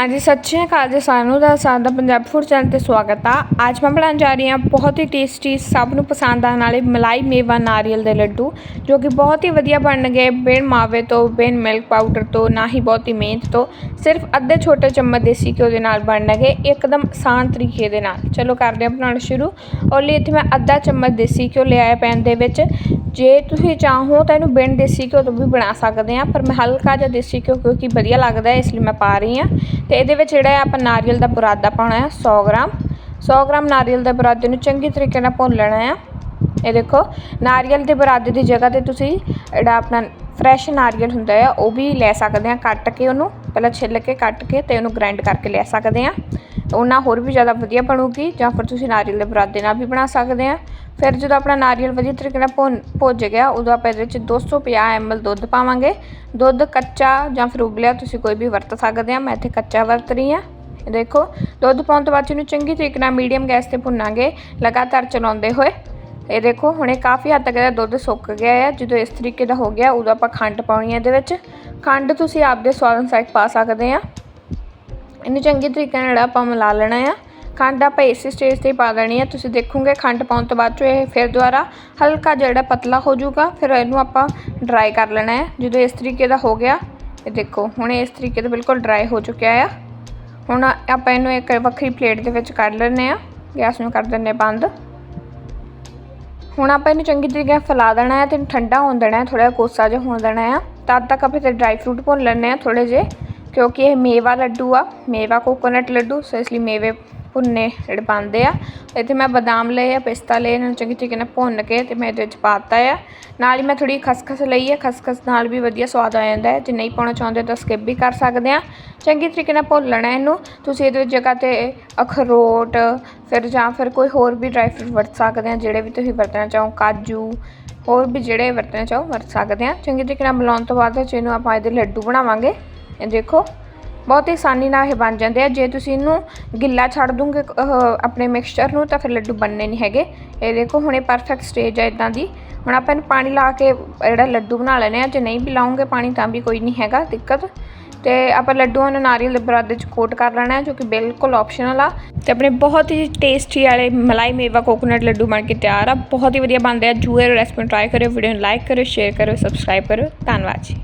ਹਾਂਜੀ, ਸਤਿ ਸ਼੍ਰੀ ਅਕਾਲ ਜੀ ਸਾਨੂੰ ਨੂੰ, ਦਾ ਸਾਡਾ ਪੰਜਾਬ ਫੂਡ ਚੈਨਲ ਤੇ ਸਵਾਗਤ ਆ। ਅੱਜ ਮੈਂ ਬਣਾਉਣ ਜਾ ਰਹੀ ਹਾਂ ਬਹੁਤ ਹੀ ਟੇਸਟੀ ਸਭ ਨੂੰ ਪਸੰਦ ਆਉਣ ਵਾਲੇ ਮਲਾਈ ਮੇਵਾ ਨਾਰੀਅਲ ਦੇ ਲੱਡੂ, ਜੋ ਕਿ ਬਹੁਤ ਹੀ ਵਧੀਆ ਬਣਨਗੇ ਬਿਨ ਮਾਵੇ ਤੋਂ, ਬਿਨ ਮਿਲਕ ਪਾਊਡਰ ਤੋਂ, ਨਾ ਹੀ ਬਹੁਤੀ ਮਿਹਨਤ ਤੋਂ। ਸਿਰਫ ਅੱਧੇ ਛੋਟੇ ਚਮਚ ਦੇਸੀ ਘਿਓ ਦੇ ਨਾਲ ਬਣਨਗੇ, ਇੱਕਦਮ ਆਸਾਨ ਤਰੀਕੇ ਦੇ ਨਾਲ। ਚਲੋ ਕਰਦੇ ਹਾਂ ਬਣਾਉਣਾ ਸ਼ੁਰੂ। ਔਰ ਲਈ ਇੱਥੇ ਮੈਂ ਅੱਧਾ ਚਮਚ ਦੇਸੀ ਘਿਓ ਲਿਆਇਆ ਪੈਨ ਦੇ ਵਿੱਚ। ਜੇ ਤੁਸੀਂ ਚਾਹੋ ਤਾਂ ਇਹਨੂੰ ਬਿਨ ਦੇਸੀ ਘਿਓ ਤੋਂ ਵੀ ਬਣਾ ਸਕਦੇ ਆ ਪਰ ਮੈਂ ਹਲਕਾ ਜਿਹਾ ਦੇਸੀ ਘਿਓ ਕਿਉਂਕਿ ਵਧੀਆ ਲੱਗਦਾ ਹੈ, ਇਸ ਲਈ ਮੈਂ ਪਾ ਰਹੀ ਹਾਂ। ਤੇ ਇਹਦੇ ਵਿੱਚ ਜਿਹੜਾ ਹੈ, ਆਪਾਂ ਨਾਰੀਅਲ ਦਾ ਬੁਰਾਦਾ ਪਾਉਣਾ ਹੈ 100 ਗ੍ਰਾਮ। 100 ਗ੍ਰਾਮ ਨਾਰੀਅਲ ਦੇ ਬੁਰਾਦੇ ਨੂੰ ਚੰਗੀ ਤਰੀਕੇ ਨਾਲ ਭੁੰਨ ਲੈਣਾ ਹੈ। ਇਹ ਦੇਖੋ, ਨਾਰੀਅਲ ਦੇ ਬੁਰਾਦੇ ਦੀ ਜਗ੍ਹਾ ਤੇ ਤੁਸੀਂ ਜਿਹੜਾ ਆਪਣਾ ਫਰੈਸ਼ ਨਾਰੀਅਲ ਹੁੰਦਾ ਹੈ, ਉਹ ਵੀ ਲੈ ਸਕਦੇ ਆ ਕੱਟ ਕੇ ਉਹਨੂੰ, ਪਹਿਲਾਂ ਛਿੱਲ ਕੇ ਕੱਟ ਕੇ ਤੇ ਉਹਨੂੰ ਗ੍ਰਾਈਂਡ ਕਰਕੇ ਲੈ ਸਕਦੇ ਆ ਉਹਨਾਂ ਹੋਰ ਵੀ ਜ਼ਿਆਦਾ ਵਧੀਆ ਬਣੂਗੀ, ਜਾਂ ਫਿਰ ਤੁਸੀਂ ਨਾਰੀਅਲ ਦੇ ਬਰਾਦੇ ਨਾਲ ਵੀ ਬਣਾ ਸਕਦੇ ਆ ਫਿਰ ਜਦੋਂ ਆਪਣਾ ਨਾਰੀਅਲ ਵਧੀਆ ਤਰੀਕੇ ਨਾਲ ਭੁੰਨ, ਭੁੱਜ ਗਿਆ, ਉਦੋਂ ਆਪਾਂ ਇਹਦੇ ਵਿੱਚ 250 ml ਦੁੱਧ ਪਾਵਾਂਗੇ। ਦੁੱਧ ਕੱਚਾ ਜਾਂ ਫਿਰ ਉਬਲਿਆ, ਤੁਸੀਂ ਕੋਈ ਵੀ ਵਰਤ ਸਕਦੇ ਆ, ਮੈਂ ਇੱਥੇ ਕੱਚਾ ਵਰਤ ਰਹੀ ਆ ਇਹ ਦੇਖੋ, ਦੁੱਧ ਪਾਉਣ ਤੋਂ ਬਾਅਦ ਇਹਨੂੰ ਚੰਗੀ ਤਰੀਕੇ ਨਾਲ ਮੀਡੀਅਮ ਗੈਸ ਤੇ ਭੁੰਨਾਂਗੇ, ਲਗਾਤਾਰ ਚਲਾਉਂਦੇ ਹੋਏ। ਇਹ ਦੇਖੋ, ਹੁਣੇ ਕਾਫੀ ਹੱਦ ਤੱਕ ਇਹਦਾ ਦੁੱਧ ਸੁੱਕ ਗਿਆ ਹੈ ਜਦੋਂ ਇਸ ਤਰੀਕੇ ਦਾ ਹੋ ਗਿਆ, ਉਦੋਂ ਆਪਾਂ ਖੰਡ ਪਾਉਣੀ ਹੈ ਇਹਦੇ ਵਿੱਚ। ਖੰਡ ਤੁਸੀਂ ਆਪਦੇ ਸਵਾਦ ਅਨੁਸਾਰ ਪਾ ਸਕਦੇ ਆ। ਇਹਨੂੰ ਚੰਗੀ ਤਰੀਕੇ ਨਾਲ ਆਪਾਂ ਮਿਲਾ ਲੈਣਾ ਆ। ਖੰਡ ਆਪਾਂ ਇਸੇ ਸਟੇਜ ਤੇ ਪਾ ਦੇਣੀ ਹੈ ਤੁਸੀਂ ਦੇਖੋਗੇ ਖੰਡ ਪਾਉਣ ਤੋਂ ਬਾਅਦ ਚੋਂ ਇਹ ਫਿਰ ਦੁਬਾਰਾ ਹਲਕਾ ਜਿਹੜਾ ਪਤਲਾ ਹੋ ਜਾਊਗਾ, ਫਿਰ ਇਹਨੂੰ ਆਪਾਂ ਡਰਾਈ ਕਰ ਲੈਣਾ ਹੈ। ਜਦੋਂ ਇਸ ਤਰੀਕੇ ਦਾ ਹੋ ਗਿਆ, ਇਹ ਦੇਖੋ, ਹੁਣ ਇਸ ਤਰੀਕੇ ਦਾ ਬਿਲਕੁਲ ਡਰਾਈ ਹੋ ਚੁੱਕਿਆ ਆ। ਹੁਣ ਆਪਾਂ ਇਹਨੂੰ ਇੱਕ ਵੱਖਰੀ ਪਲੇਟ ਦੇ ਵਿੱਚ ਕੱਢ ਲੈਣੇ ਆ ਗੈਸ ਨੂੰ ਕਰ ਦਿੰਨੇ ਬੰਦ। ਹੁਣ ਆਪਾਂ ਇਹਨੂੰ ਚੰਗੀ ਤਰੀਕੇ ਨਾਲ ਫੈਲਾ ਦੇਣਾ ਹੈ ਤੇ ਠੰਡਾ ਹੋਣ ਦੇਣਾ ਹੈ ਥੋੜਾ ਕੋਸਾ ਜਿਹਾ ਹੋਣ ਦੇਣਾ ਹੈ। ਤਦ ਤੱਕ ਆਪਾਂ ਤੇ ਡਰਾਈ ਫਰੂਟ ਭੁੰਨ ਲੈਣੇ ਆ ਥੋੜੇ ਜੇ ਕਿਉਂਕਿ ਇਹ ਮੇਵਾ ਲੱਡੂ ਆ, ਮੇਵਾ ਕੋਕੋਨਟ ਲੱਡੂ, ਸੋ ਇਸ ਲਈ ਮੇਵੇ ਭੁੰਨੇ ਜਿਹੜੇ ਪਾਉਂਦੇ ਆ ਇੱਥੇ ਮੈਂ ਬਦਾਮ ਲਏ ਆ, ਪਿਸਤਾ ਲਏ ਇਹਨਾਂ ਨੂੰ, ਚੰਗੀ ਤਰੀਕੇ ਨਾਲ ਭੁੰਨ ਕੇ ਤੇ ਮੈਂ ਇਹਦੇ ਵਿੱਚ ਪਾਤਾ ਆ। ਨਾਲ ਹੀ ਮੈਂ ਥੋੜੀ ਖਸਖਸ ਲਈ ਆ, ਖਸਖਸ ਨਾਲ ਵੀ ਵਧੀਆ ਸਵਾਦ ਆ ਜਾਂਦਾ ਹੈ। ਜੇ ਨਹੀਂ ਪਾਉਣਾ ਚਾਹੁੰਦੇ ਤਾਂ ਸਕਿਪ ਵੀ ਕਰ ਸਕਦੇ ਆ। ਚੰਗੀ ਤਰੀਕੇ ਨਾਲ ਭੁੰਨ ਲੈਣਾ ਇਹਨੂੰ, ਤੁਸੀਂ ਇਹਦੇ ਵਿੱਚ ਜਗ੍ਹਾ ਤੇ ਅਖਰੋਟ ਫਿਰ ਜਾਂ ਫਿਰ ਕੋਈ ਹੋਰ ਵੀ ਡਰਾਈ ਫਰੂਟ ਵਰਤ ਸਕਦੇ ਆ, ਜਿਹੜੇ ਵੀ ਤੁਸੀਂ ਵਰਤਣਾ ਚਾਹੋ, ਕਾਜੂ, ਹੋਰ ਵੀ ਜਿਹੜੇ ਵਰਤਣਾ ਚਾਹੋ ਵਰਤ ਸਕਦੇ ਆ। ਚੰਗੀ ਤਰੀਕੇ ਨਾਲ ਮਿਲਾਉਣ ਤੋਂ ਬਾਅਦ ਵਿੱਚ ਇਹਨੂੰ ਆਪਾਂ ਇਹਦੇ ਲੱਡੂ ਬਣਾਵਾਂਗੇ। ਇਹ ਦੇਖੋ। ਬਹੁਤ ਹੀ ਆਸਾਨੀ ਨਾਲ ਇਹ ਬਣ ਜਾਂਦੇ ਆ। ਜੇ ਤੁਸੀਂ ਇਹਨੂੰ ਗਿੱਲਾ ਛੱਡ ਦੋਗੇ ਆਪਣੇ ਮਿਕਸਚਰ ਨੂੰ, ਤਾਂ ਫਿਰ ਲੱਡੂ ਬਣਨੇ ਨਹੀਂ ਹੈਗੇ। ਇਹ ਦੇਖੋ, ਹੁਣ ਇਹ ਪਰਫੈਕਟ ਸਟੇਜ ਹੈ ਇਦਾਂ ਦੀ। ਹੁਣ ਆਪਾਂ ਇਹਨੂੰ ਪਾਣੀ ਲਾ ਕੇ ਜਿਹੜਾ ਲੱਡੂ ਬਣਾ ਲੈਣੇ ਆ, ਜੇ ਨਹੀਂ ਵੀ ਲਾਉਂਗੇ ਪਾਣੀ, ਤਾਂ ਵੀ ਕੋਈ ਨਹੀਂ ਹੈਗਾ, ਦਿੱਕਤ। ਤੇ ਆਪਾਂ ਲੱਡੂਆਂ ਨੂੰ ਨਾਰੀਅਲ ਦੇ ਬਰਾਦੇ ਚ ਕੋਟ ਕਰ ਲੈਣਾ ਹੈ, ਜੋ ਕਿ ਬਿਲਕੁਲ ਆਪਸ਼ਨਲ ਆ। ਤੇ ਆਪਣੇ ਬਹੁਤ ਹੀ ਟੇਸਟੀ ਵਾਲੇ ਮਲਾਈ ਮੇਵਾ ਕੋਕੋਨਟ ਲੱਡੂ ਬਣ ਕੇ ਤਿਆਰ ਆ। ਬਹੁਤ ਹੀ ਵਧੀਆ ਬਣਦੇ ਆ। ਜੂਏ ਰੈਸਪੀ ਟਰਾਈ ਕਰਿਓ ਵੀਡੀਓ ਨੂੰ ਲਾਈਕ ਕਰਿਓ ਸ਼ੇਅਰ ਕਰਿਓ ਸਬਸਕ੍ਰਾਈਬ ਕਰਿਓ। ਧੰਨਵਾਦ ਜੀ।